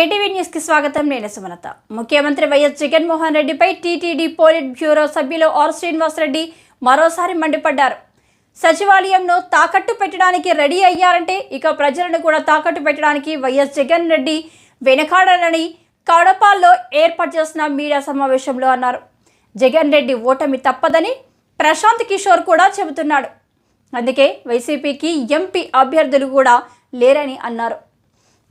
KTV న్యూస్కి స్వాగతం. నేను సుమలత. ముఖ్యమంత్రి వైఎస్ జగన్మోహన్ రెడ్డిపై టీటీడీ పోలిట్ బ్యూరో సభ్యులు ఆర్ శ్రీనివాసరెడ్డి మరోసారి మండిపడ్డారు. సచివాలయంను తాకట్టు పెట్టడానికి రెడీ అయ్యారంటే ఇక ప్రజలను కూడా తాకట్టు పెట్టడానికి వైఎస్ జగన్ రెడ్డి వెనకాడాలని కడపాల్లో ఏర్పాటు చేసిన మీడియా సమావేశంలో అన్నారు. జగన్ రెడ్డి ఓటమి తప్పదని ప్రశాంత్ కిషోర్ కూడా చెబుతున్నాడు. అందుకే వైసీపీకి ఎంపీ అభ్యర్థులు కూడా లేరని అన్నారు.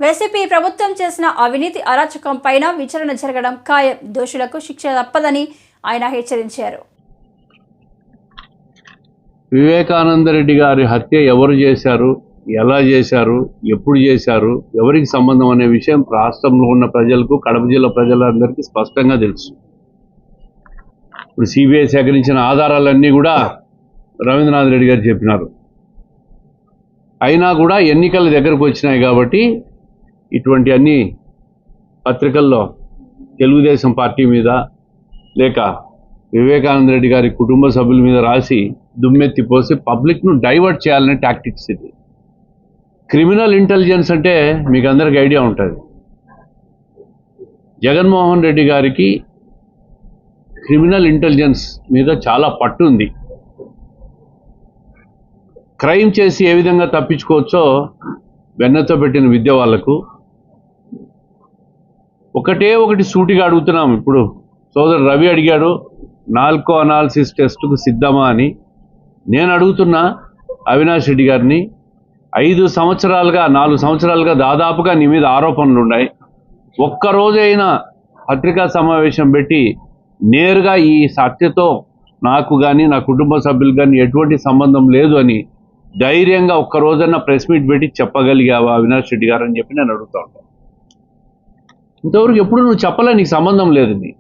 వైసీపీ ప్రభుత్వం చేసిన అవినీతి అరాచకం పైన విచారణ జరగడం ఖాయం. దోషులకు శిక్ష తప్పదని ఆయన హెచ్చరించారు. వివేకానంద రెడ్డి గారి హత్య ఎవరు చేశారు? ఎలా చేశారు? ఎప్పుడు చేశారు? ఎవరికి సంబంధం అనే విషయం రాష్ట్రంలో ఉన్న ప్రజలకు కడప జిల్లా ప్రజలందరికీ స్పష్టంగా తెలుసు. ఇప్పుడు సిబిఐ సేకరించిన ఆధారాలన్నీ కూడా రవీంద్రనాథ్ రెడ్డి గారు చెప్పినారు. అయినా కూడా ఎన్నికల దగ్గరకు వచ్చినాయి కాబట్టి ఇటువంటి అన్ని పత్రికల్లో తెలుగుదేశం పార్టీ మీద లేక వివేకానంద రెడ్డి గారి కుటుంబ సభ్యుల మీద రాసి దుమ్మెత్తి పోసి పబ్లిక్ను డైవర్ట్ చేయాలనే టాక్టిక్స్ ఇది. క్రిమినల్ ఇంటెలిజెన్స్ అంటే మీకు అందరికి ఐడియా ఉంటుంది. జగన్మోహన్ రెడ్డి గారికి క్రిమినల్ ఇంటెలిజెన్స్ మీద చాలా పట్టు ఉంది. క్రైమ్ చేసి ఏ విధంగా తప్పించుకోవచ్చో వెన్నతో పెట్టిన విద్య వాళ్ళకు ఒకటే ఒకటి సూటిగా అడుగుతున్నాం ఇప్పుడు. సోదరు రవి అడిగాడు నాల్కో అనాలిసిస్ టెస్ట్కు సిద్ధమా అని. నేను అడుగుతున్నా అవినాష్ రెడ్డి గారిని ఐదు సంవత్సరాలుగా నాలుగు సంవత్సరాలుగా దాదాపుగా నీ మీద ఆరోపణలు ఉన్నాయి. ఒక్కరోజైనా పత్రికా సమావేశం పెట్టి నేరుగా ఈ సత్యతో నాకు కానీ నా కుటుంబ సభ్యులు కానీ ఎటువంటి సంబంధం లేదు అని ధైర్యంగా ఒక్కరోజన్నా ప్రెస్ మీట్ పెట్టి చెప్పగలిగావా అవినాష్ రెడ్డి గారు అని చెప్పి నేను అడుగుతా ఉంటాను ఇంతవరకు ఎప్పుడు నువ్వు చెప్పలే నీకు సంబంధం లేదు నీ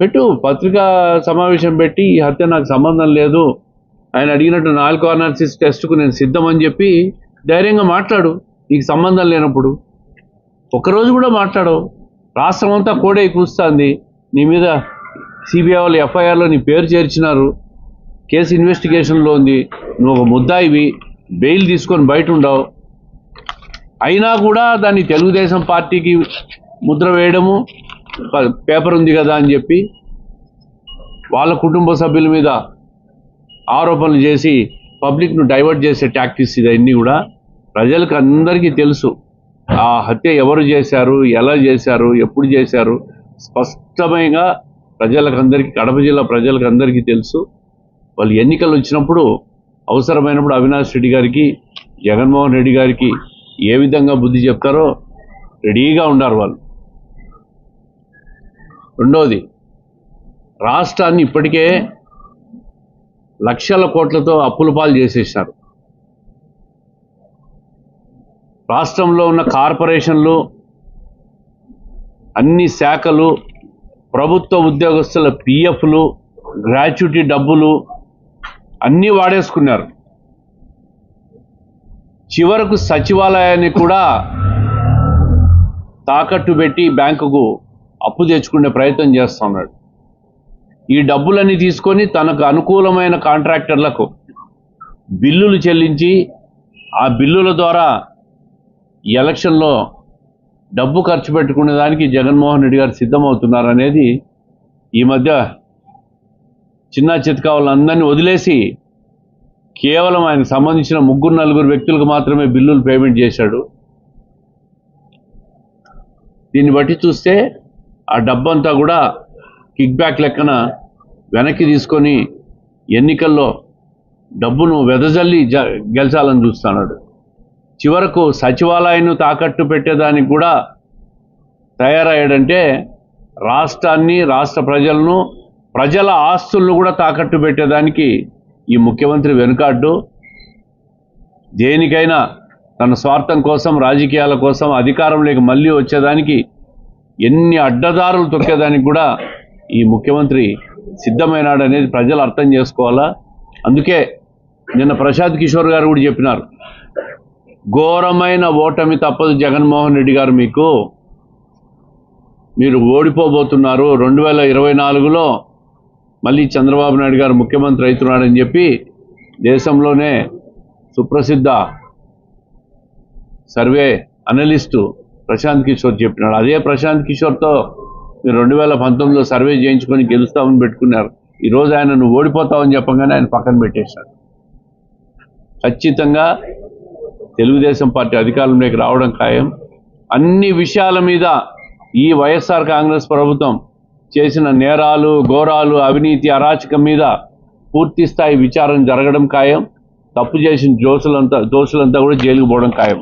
పెట్టు పత్రికా సమావేశం పెట్టి ఈ హత్య నాకు సంబంధం లేదు. ఆయన అడిగినట్టు నాలుగు అనాలిసిస్ టెస్ట్కు నేను సిద్ధమని చెప్పి ధైర్యంగా మాట్లాడు. నీకు సంబంధం లేనప్పుడు. ఒకరోజు కూడా మాట్లాడవు. రాష్ట్రం అంతా కోడే కూస్తుంది. నీ మీద సిబిఐ వాళ్ళు ఎఫ్ఐఆర్లో నీ పేరు చేర్చినారు. కేసు ఇన్వెస్టిగేషన్లో ఉంది. నువ్వు ఒక ముద్దాయివి. బెయిల్ తీసుకొని బయట ఉండవు. అయినా కూడా దాన్ని తెలుగుదేశం పార్టీకి ముద్ర వేయడము ప- పేపర్ ఉంది కదా అని చెప్పి వాళ్ళ కుటుంబ సభ్యుల మీద ఆరోపణలు చేసి పబ్లిక్ను డైవర్ట్ చేసే టాక్టిక్స్ ఇవన్నీ కూడా ప్రజలకు అందరికీ తెలుసు. ఆ హత్య ఎవరు చేశారు ఎలా చేశారు ఎప్పుడు చేశారు స్పష్టంగా ప్రజలకు అందరికీ కడప జిల్లా ప్రజలకందరికీ తెలుసు. వాళ్ళు ఎన్నికలు వచ్చినప్పుడు అవసరమైనప్పుడు అవినాష్ రెడ్డి గారికి జగన్మోహన్ రెడ్డి గారికి ఏ విధంగా బుద్ధి చెప్తారో రెడీగా ఉన్నారు వాళ్ళు. రెండోది రాష్ట్రాన్ని ఇప్పటికే లక్షల కోట్లతో అప్పుల పాలు చేసేసారు రాష్ట్రంలో ఉన్న కార్పొరేషన్లు అన్ని శాఖలు ప్రభుత్వ ఉద్యోగస్తుల పిఎఫ్లు గ్రాట్యుటీ డబ్బులు అన్నీ వాడేసుకున్నారు. చివరకు సచివాలయాన్ని కూడా తాకట్టు పెట్టి బ్యాంకుకు అప్పు తెచ్చుకునే ప్రయత్నం చేస్తున్నాడు. ఈ డబ్బులన్నీ తీసుకొని తనకు అనుకూలమైన కాంట్రాక్టర్లకు బిల్లులు చెల్లించి ఆ బిల్లుల ద్వారా ఎలక్షన్లో డబ్బు ఖర్చు పెట్టుకునే దానికి జగన్మోహన్ రెడ్డి గారు సిద్ధమవుతున్నారనేది ఈ మధ్య చిన్న చిత్కా వాళ్ళందరినీ వదిలేసి కేవలం ఆయన సంబంధించిన ముగ్గురు నలుగురు వ్యక్తులకు మాత్రమే బిల్లులు పేమెంట్ చేశాడు. దీన్ని బట్టి చూస్తే ఆ డబ్బంతా కూడా కిక్ బ్యాక్ లెక్కన వెనక్కి తీసుకొని ఎన్నికల్లో డబ్బును వెదజల్లి జ గెలిచాలని చూస్తున్నాడు. చివరకు సచివాలయాన్ని తాకట్టు పెట్టేదానికి కూడా తయారయ్యాడంటే రాష్ట్రాన్ని రాష్ట్ర ప్రజలను ప్రజల ఆస్తులను కూడా తాకట్టు పెట్టేదానికి ఈ ముఖ్యమంత్రి వెనుకాడ్డు. దేనికైనా తన స్వార్థం కోసం రాజకీయాల కోసం అధికారంలోకి మళ్ళీ వచ్చేదానికి ఎన్ని అడ్డదారులు తొక్కేదానికి కూడా ఈ ముఖ్యమంత్రి సిద్ధమైనాడు అనేది ప్రజలు అర్థం చేసుకోవాలా? అందుకే నిన్న ప్రశాంత్ కిషోర్ గారు కూడా చెప్పినారు. ఘోరమైన ఓటమి తప్పదు జగన్మోహన్ రెడ్డి గారు మీకు. మీరు ఓడిపోబోతున్నారు. రెండు వేల ఇరవై నాలుగులో మళ్ళీ చంద్రబాబు నాయుడు గారు ముఖ్యమంత్రి అవుతున్నాడని చెప్పి దేశంలోనే సుప్రసిద్ధ సర్వే అనలిస్టు ప్రశాంత్ కిషోర్ చెప్పినాడు. అదే ప్రశాంత్ కిషోర్తో మీరు రెండు వేల పంతొమ్మిదిలో సర్వే చేయించుకొని గెలుస్తామని పెట్టుకున్నారు. ఈరోజు ఆయన నువ్వు ఓడిపోతావని చెప్పగానే ఆయన పక్కన పెట్టేశాడు. ఖచ్చితంగా తెలుగుదేశం పార్టీ అధికారంలోకి రావడం ఖాయం. అన్ని విషయాల మీద ఈ వైఎస్ఆర్ కాంగ్రెస్ ప్రభుత్వం చేసిన నేరాలు ఘోరాలు అవినీతి అరాచకం మీద పూర్తి స్థాయి విచారణ జరగడం ఖాయం. తప్పు చేసిన దోషులంతా దోషులంతా కూడా జైలుకు పోవడం ఖాయం.